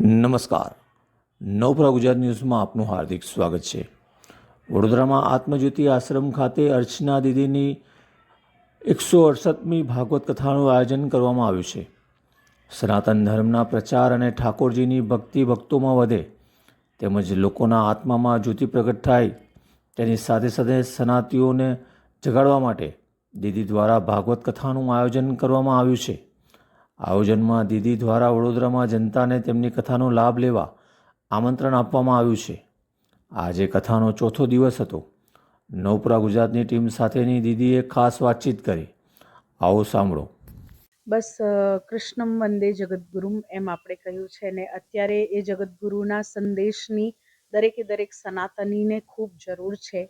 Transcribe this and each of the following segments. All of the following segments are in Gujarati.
નમસ્કાર. નવપ્રા ગુજરાત ન્યૂઝમાં આપનું હાર્દિક સ્વાગત છે. વડોદરામાં આત્મજ્યોતિ આશ્રમ ખાતે અર્ચના દીદીની એકસો અડસઠમી ભાગવત કથાનું આયોજન કરવામાં આવ્યું છે. સનાતન ધર્મના પ્રચાર અને ઠાકોરજીની ભક્તિ ભક્તોમાં વધે, તેમજ લોકોના આત્મામાં જ્યોતિ પ્રગટ થાય, તેની સાથે સાથે સનાતીઓને જગાડવા માટે દીદી દ્વારા ભાગવત કથાનું આયોજન કરવામાં આવ્યું છે. આયોજનમાં દીદી દ્વારા વડોદરામાં જનતાને તેમની કથાનો લાભ લેવા આમંત્રણ આપવામાં આવ્યું છે. આજે કથાનો ચોથો દિવસ હતો. નવપુરા ગુજરાતની ટીમ સાથેની દીદીએ ખાસ વાતચીત કરી. આવો સાંભળો. બસ કૃષ્ણમ વંદે જગદગુરુમ એમ આપણે કહ્યું છે ને અત્યારે એ જગદગુરુના સંદેશની દરેકે દરેક સનાતનીને ખૂબ જરૂર છે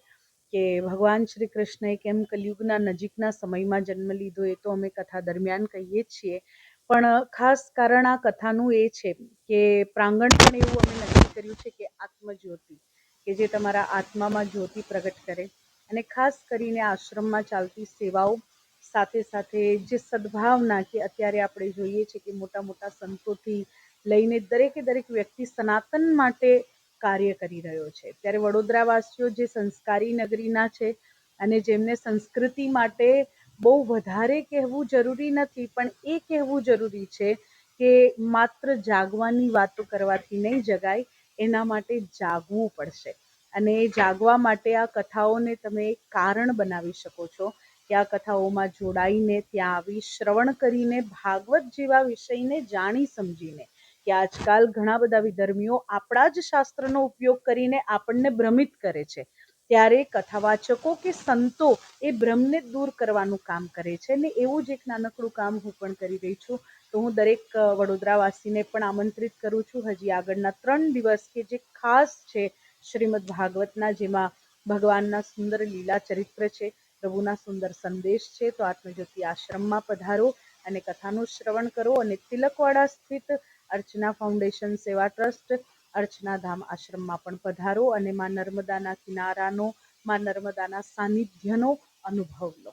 કે ભગવાન શ્રી કૃષ્ણએ કેમ કલયુગના નજીકના સમયમાં જન્મ લીધો એ તો અમે કથા દરમિયાન કહીએ છીએ. પણ ખાસ કારણ આ કથાનું એ છે કે પ્રાંગણ પણ એવું અમે નક્કી કર્યું છે કે આત્મજ્યોતિ, કે જે તમારા આત્મામાં જ્યોતિ પ્રગટ કરે. અને ખાસ કરીને આશ્રમમાં ચાલતી સેવાઓ સાથે સાથે જે સદભાવના કે અત્યારે આપણે જોઈએ છે કે મોટા મોટા સંતોથી લઈને દરેકે દરેક વ્યક્તિ સનાતન માટે કાર્ય કરી રહ્યો છે. ત્યારે વડોદરાવાસીઓ જે સંસ્કારી નગરીના છે અને જેમને સંસ્કૃતિ માટે બહુ વધારે કહેવું જરૂરી નથી, પણ એ કહેવું જરૂરી છે કે માત્ર જાગવાની વાતો કરવાથી નહીં જગાય, એના માટે જાગવું પડશે. અને એ જાગવા માટે આ કથાઓને તમે એક કારણ બનાવી શકો છો કે આ કથાઓમાં જોડાઈને ત્યાં આવી શ્રવણ કરીને, ભાગવત જેવા વિષયને જાણી સમજીને કે આજકાલ ઘણા બધા વિધર્મીઓ આપણા જ શાસ્ત્રનો ઉપયોગ કરીને આપણને ભ્રમિત કરે છે. ત્યારે કથાવાચકો કે સંતો એ ભ્રમને દૂર કરવાનું કામ કરે છે ને એવું જ એક નાનકડું કામ હું પણ કરી રહી છું. તો હું દરેક વડોદરાવાસીને પણ આમંત્રિત કરું છું. હજી આગળના ત્રણ દિવસ કે જે ખાસ છે શ્રીમદ ભાગવતના, જેમાં ભગવાનના સુંદર લીલા ચરિત્ર છે, પ્રભુના સુંદર સંદેશ છે, તો આત્મજ્યોતિ આશ્રમમાં પધારો અને કથાનું શ્રવણ કરો અને તિલકવાડા સ્થિત અર્ચના ફાઉન્ડેશન સેવા ટ્રસ્ટ અર્ચના ધામ આશ્રમમાં પણ પધારો અને માં નર્મદાના કિનારાનો, માં નર્મદાના સાનિધ્યનો અનુભવ લો.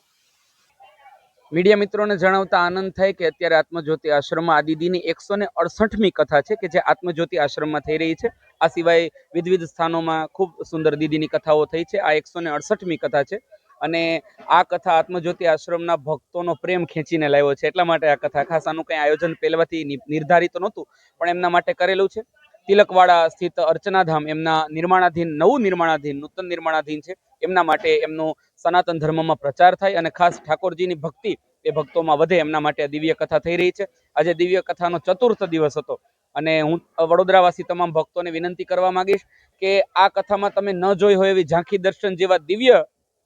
મીડિયા મિત્રોને જણાવતા આનંદ થાય કે અત્યારે આત્મજ્યોતિ આશ્રમમાં આદિદીની એકસો ને અડસઠમી કથા છે કે જે આત્મજ્યોતિ આશ્રમમાં થઈ રહી છે. આ સિવાય વિવિધ સ્થાનોમાં ખૂબ સુંદર દીદીની કથાઓ થઈ છે. આ એકસો ને અડસઠમી કથા છે અને આ કથા આત્મજ્યોતિ આશ્રમના ભક્તોનો પ્રેમ ખેંચીને લાવ્યો છે. એટલા માટે આ કથા ખાસ આનું કંઈ આયોજન પહેલાથી નિર્ધારિત નહોતું, પણ એમના માટે કરેલું છે. તિલકવાડા સ્થિત અર્ચનાધામ એમના નિર્માણાધીન, નવું નિર્માણાધીન, નૂતન નિર્માણાધીન છે. એમના માટે એમનો સનાતન ધર્મમાં પ્રચાર થાય અને ખાસ ઠાકોરજીની ભક્તિ એ ભક્તોમાં વધે એમના માટે દિવ્ય કથા થઈ રહી છે. આજે દિવ્ય કથાનો ચતુર્થ દિવસ હતો અને હું વડોદરાવાસી તમામ ભક્તોને વિનંતી કરવા માંગીશ કે આ કથામાં તમે ન જોઈ હોય એવી ઝાંખી દર્શન જેવા દિવ્ય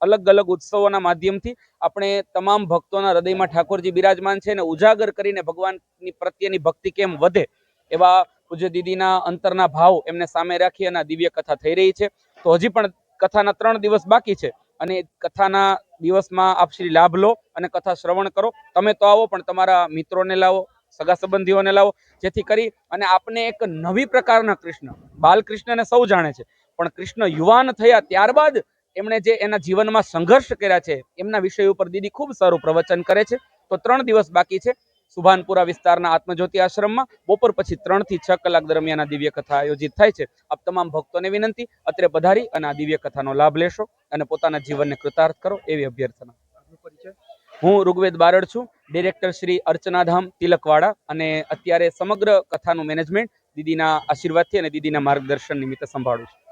અલગ અલગ ઉત્સવોના માધ્યમથી આપણે તમામ ભક્તોના હૃદયમાં ઠાકોરજી બિરાજમાન છે અને ઉજાગર કરીને ભગવાનની પ્રત્યેની ભક્તિ કેમ વધે એવા પૂજ્ય દીદીના અંતરના ભાવ એમને સામે રાખી અને દિવ્ય કથા થઈ રહી છે. તો હજી પણ કથાના ત્રણ દિવસ બાકી છે અને કથાના દિવસમાં આપ શ્રી લાભ લો અને કથા શ્રવણ કરો. તમે તો આવો, પણ તમારા મિત્રોને લાવો, સગા સંબંધીઓને લાવો, જેથી કરી અને આપને એક નવી પ્રકારના કૃષ્ણ. બાલકૃષ્ણને સૌ જાણે છે, પણ કૃષ્ણ યુવાન થયા ત્યારબાદ એમણે જે એના જીવનમાં સંઘર્ષ કર્યા છે, એમના વિષય ઉપર દીદી ખૂબ સારું પ્રવચન કરે છે. તો ત્રણ દિવસ બાકી છે સુભાનપુરા વિસ્તારના આત્મજ્યોતિ આશ્રમમાં બપોર પછી ત્રણથી છ કલાક દરમિયાન આ દિવ્ય કથા આયોજિત થાય છે. આપ તમામ ભક્તોને વિનંતી, અત્રે પધારી અને આ દિવ્ય કથાનો લાભ લેશો અને પોતાના જીવનને કૃતાર્થ કરો એવી અભ્યર્થના. હું ઋગ્વેદ બારડ છું, ડિરેક્ટર શ્રી અર્ચનાધામ તિલકવાડા અને અત્યારે સમગ્ર કથાનું મેનેજમેન્ટ દીદીના આશીર્વાદથી અને દીદીના માર્ગદર્શન નિમિત્તે સંભાળું છું.